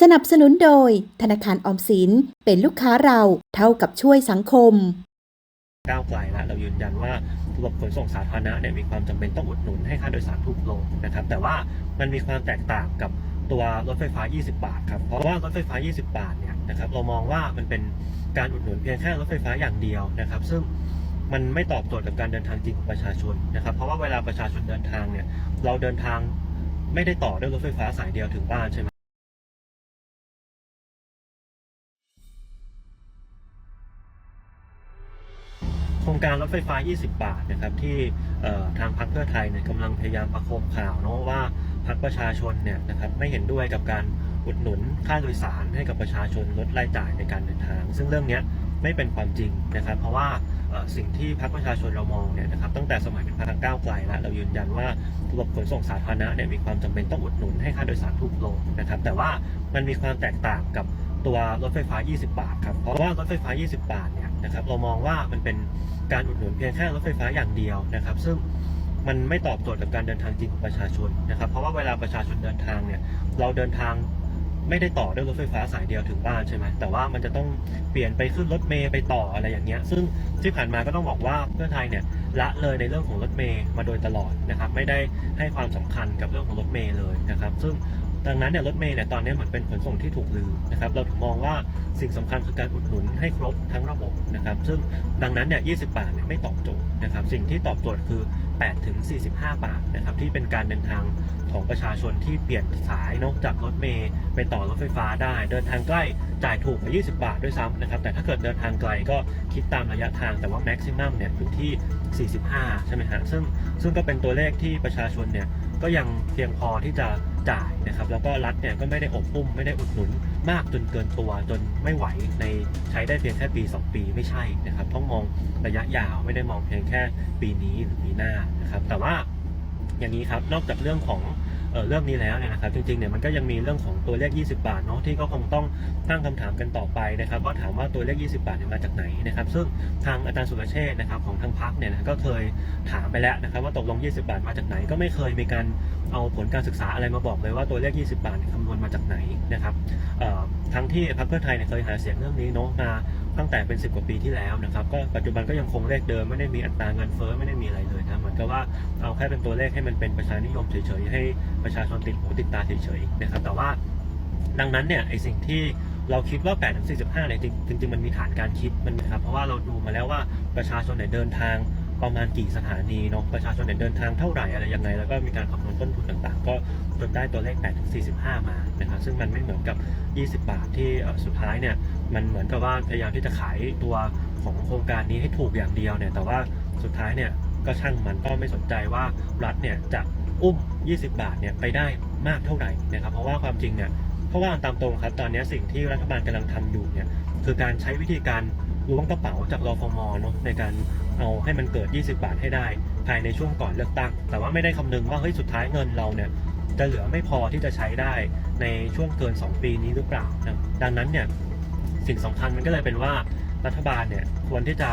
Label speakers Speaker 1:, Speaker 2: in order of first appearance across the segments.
Speaker 1: สนับสนุนโดยธนาคารออมสินเป็นลูกค้าเราเท่ากับช่วยสังคม
Speaker 2: ก้าวไกลแล้วเรายืนยันว่าระบบขนส่งสาธารณะเนี่ยมีความจำเป็นต้องอุดหนุนให้ค่าโดยสารถูกลงนะครับ แต่ว่ามันมีความแตกต่างกับตัวรถไฟฟ้า 20 บาทครับเพราะว่ารถไฟฟ้า 20 บาทเนี่ยนะครับเรามองว่ามันเป็นการอุดหนุนเพียงแค่รถไฟฟ้าอย่างเดียวนะครับ ซึ่งมันไม่ตอบโจทย์กับการเดินทางจริงของประชาชนนะครับ เพราะว่าเวลาประชาชนเดินทางเนี่ยเราเดินทางไม่ได้ต่อด้วยรถไฟฟ้าสายเดียวถึงบ้านใช่ไหม รงการรถไฟฟ้า 20 บาทนะครับที่ทางพรรคเพื่อไทยเนี่ยกำลังพยายามประโคมข่าวเนาะว่าพรรคประชาชนเนี่ยนะครับไม่เห็นด้วยกับการอุดหนุนค่าโดยสารให้กับประชาชนลดรายจ่ายในการเดินทาง ซึ่งเรื่องนี้ไม่เป็นความจริงนะครับ เพราะว่าสิ่งที่พรรคประชาชนเรามองเนี่ยนะครับตั้งแต่สมัยเป็นพรรคก้าวไกลแล้วเรายืนยันว่าระบบขนส่งสาธารณะเนี่ยมีความจำเป็นต้องอุดหนุนให้ค่าโดยสารถูกลงนะครับ แต่ว่ามันมีความแตกต่างกับตัวรถไฟฟ้า 20 บาทครับเพราะว่ารถไฟฟ้า 20 บาท นะครับเรามองว่ามันเป็นการอุดหนุนเพียงแค่รถไฟฟ้าอย่างเดียวนะครับ ซึ่งมันไม่ตอบโจทย์กับการเดินทางจริงของประชาชนนะครับ เพราะว่าเวลาประชาชนเดินทางเนี่ยเราเดินทางไม่ได้ต่อด้วยรถไฟฟ้าสายเดียวถึงบ้านใช่ไหมแต่ว่ามันจะต้องเปลี่ยนไปขึ้นรถเมย์ไปต่ออะไรอย่างเงี้ย ซึ่งที่ผ่านมาก็ต้องบอกว่าเพื่อไทยเนี่ยละเลยในเรื่องของรถเมย์มาโดยตลอดนะครับ ไม่ได้ให้ความสำคัญกับเรื่องของรถเมย์เลยนะครับ ซึ่ง ดังนั้นเนี่ยรถเมย์เนี่ยตอนนี้เหมือนเป็นขนส่งที่ถูกลืมนะครับ เราถึงมองว่าสิ่งสำคัญคือการอุดหนุนให้ครบทั้งระบบนะครับ ซึ่งดังนั้นเนี่ย20 บาทเนี่ยไม่ตอบโจทย์นะครับ สิ่งที่ตอบโจทย์คือ 8 ถึง 45 บาทนะครับ ที่เป็นการเดินทางของประชาชนที่เปลี่ยนสายเนอกจากรถเมย์ไปต่อรถไฟฟ้าได้ เดินทางใกล้จ่ายถูกกว่า 20 บาทด้วยซ้ำนะครับ แต่ถ้าเกิดเดินทางไกลก็คิดตามระยะทางแต่ว่าแม็กซิมัมเนี่ยอยู่ที่ 45 ใช่ไหมฮะซึ่งซึ่งก็เป็นตัวเลขที่ประชาชนเนี่ย ก็ยังเพียงพอที่จะจ่ายนะครับ แล้วก็รัฐเนี่ยก็ไม่ได้อบอุ้มไม่ได้อุดหนุนมากจนเกินตัวจนไม่ไหวในใช้ได้เพียงแค่ปี 2 ปีไม่ใช่นะครับ ต้องมองระยะยาวไม่ได้มองเพียงแค่ปีนี้หรือปีหน้านะครับ แต่ว่าอย่างนี้ครับนอกจากเรื่องของ เออเรื่องนี้แล้วเนี่ยนะครับจริงๆเนี่ยมันก็ยังมีเรื่องของตัวเลข 20 บาทเนาะที่ก็คงต้องตั้งคำถามกันต่อไปนะครับว่าถามว่าตัวเลข 20 บาทเนี่ยมาจากไหนนะครับซึ่งทางอาจารย์สุรเชษ์นะครับของทางพักเนี่ยนะก็เคยถามไปแล้วนะครับว่าตกลง 20 บาทมาจากไหน ก็ไม่เคยมีการเอาผลการศึกษาอะไรมาบอกเลยว่าตัวเลข 20 บาทคำนวณมาจากไหนนะครับเอ่อ ทั้งที่พรรคเพื่อไทยเนี่ยเคยหาเสียงเรื่องนี้เนาะมาตั้งแต่เป็น 10 กว่าปีที่แล้วนะครับ ก็ปัจจุบันก็ยังคงเลขเดิมไม่ได้มีอัตราเงินเฟ้อไม่ได้มีอะไรเลยนะเหมือนกับว่าเอาแค่เป็นตัวเลขให้มันเป็นประชานิยมเฉยๆ ให้ประชาชนติดหูติดตาเฉยๆนะครับแต่ว่าดังนั้นเนี่ยไอสิ่งที่เราคิดว่า8ถึง45เนี่ยจริงจริงๆมันมีฐานการคิดมันนะครับเพราะว่าเราดูมาแล้วว่าประชาชนเนี่ยเดินทาง ประมาณกี่สถานีเนาะประชาชนเดินทางเท่าไหร่อะไรยังไง แล้วก็มีการคำนวณต้นทุนต่างๆ ก็จนได้ตัวเลข8ถึง45 มานะครับซึ่งมันไม่เหมือนกับ 20 บาทที่สุดท้ายเนี่ยมันเหมือนกับว่าพยายามที่จะขายตัวของโครงการนี้ให้ถูกอย่างเดียวเนี่ยแต่ว่าสุดท้ายเนี่ยก็ช่างมันก็ไม่สนใจว่ารัฐเนี่ยจะอุ้ม 20 บาทเนี่ยไปได้มากเท่าไหร่นะครับเพราะว่าความจริงเนี่ยเพราะว่าตามตรงครับตอนนี้สิ่งที่รัฐบาลกำลังทำอยู่เนี่ยคือการใช้วิธีการ ล้วงกระเป๋าจากรฟมเนาะในการเอาให้มันเกิด 20 บาทให้ได้ ภายในช่วงก่อนเลือกตั้ง แต่ว่าไม่ได้คำนึงว่าเฮ้ยสุดท้ายเงินเราเนี่ยจะเหลือไม่พอที่จะใช้ได้ในช่วงเกิน 2 ปีนี้หรือเปล่านะดังนั้นเนี่ยสิ่งสำคัญมันก็เลยเป็นว่ารัฐบาลเนี่ยควรที่จะ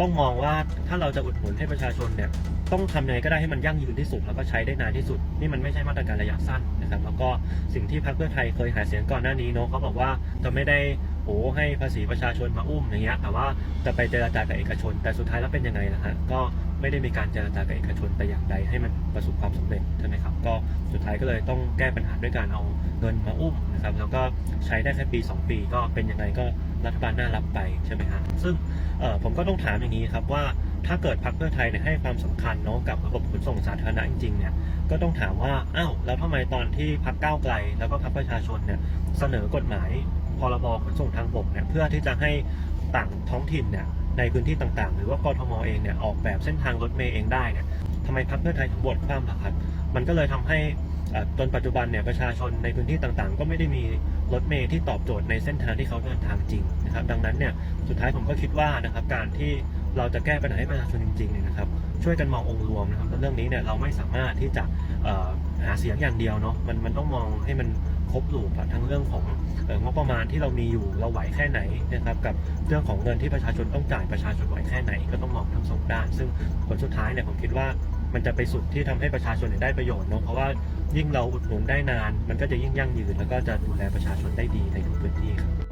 Speaker 2: ต้องมองว่าถ้าเราจะอุดหนุนให้ประชาชนเนี่ยต้องทำยังไงก็ได้ให้มันยั่งยืนที่สุด แล้วก็ใช้ได้นานที่สุด นี่มันไม่ใช่มาตรการระยะสั้นนะครับแล้วก็สิ่งที่พรรคเพื่อไทยเคยหาเสียงก่อนหน้านี้เนาะเขาบอกว่าจะไม่ได้ โอ้ให้ภาษีประชาชนมาอุ้มอย่างเงี้ยแต่ว่าจะไปเจรจากับเอกชน แต่สุดท้ายแล้วเป็นยังไงล่ะฮะก็ไม่ได้มีการเจรจากับเอกชนแต่อย่างใดให้มันประสบความสำเร็จใช่ไหมครับก็สุดท้ายก็เลยต้องแก้ปัญหาด้วยการเอาเงินมาอุ้มนะครับแล้วก็ใช้ได้แค่ปี 2 ปี ก็เป็นยังไงก็รัฐบาลน่ารับไปใช่ไหมฮะซึ่งเอ่อผมก็ต้องถามอย่างนี้ครับว่าถ้าเกิดพรรคเพื่อไทยเนี่ยให้ความสำคัญเนาะกับระบบขนส่งสาธารณะจริงๆเนี่ยก็ต้องถามว่าอ้าวแล้วทำไมตอนที่พรรคก้าวไกล แล้วก็พรรคประชาชนเนี่ยเสนอกฎหมาย พรบขนส่งทางบกเนี่ยเพื่อที่จะให้ต่างท้องถิ่นเนี่ยในพื้นที่ต่างๆ หรือว่ากทมเองเนี่ยออกแบบเส้นทางรถเมย์เองได้เนี่ยทำไมพรรคเพื่อไทยบทความล่ะครับมันก็เลยทำให้จนปัจจุบันเนี่ยประชาชนในพื้นที่ต่างๆ ก็ไม่ได้มีรถเมย์ที่ตอบโจทย์ในเส้นทางที่เขาเดินทางจริงนะครับ ดังนั้นเนี่ยสุดท้ายผมก็คิดว่านะครับการที่เราจะแก้ปัญหาให้ประชาชนจริงๆเนี่ยนะครับ ช่วยกันมององค์รวมนะครับเรื่องนี้เนี่ยเราไม่สามารถที่จะ หาเสียงอย่างเดียวเนาะมันมันต้องมองให้มันครบลูปอะทั้งเรื่องของงบประมาณที่เรามีอยู่เราไหวแค่ไหนนะครับกับเรื่องของเงินที่ประชาชนต้องจ่ายประชาชนไหวแค่ไหน ก็ต้องมองทั้งสองด้าน ซึ่งผลสุดท้ายเนี่ยผมคิดว่ามันจะไปสุดที่ทำให้ประชาชนได้ประโยชน์เนาะเพราะว่ายิ่งเราอุดหนุนได้นาน มันก็จะยิ่งยั่งยืน แล้วก็จะดูแลประชาชนได้ดีในทุกพื้นที่ครับ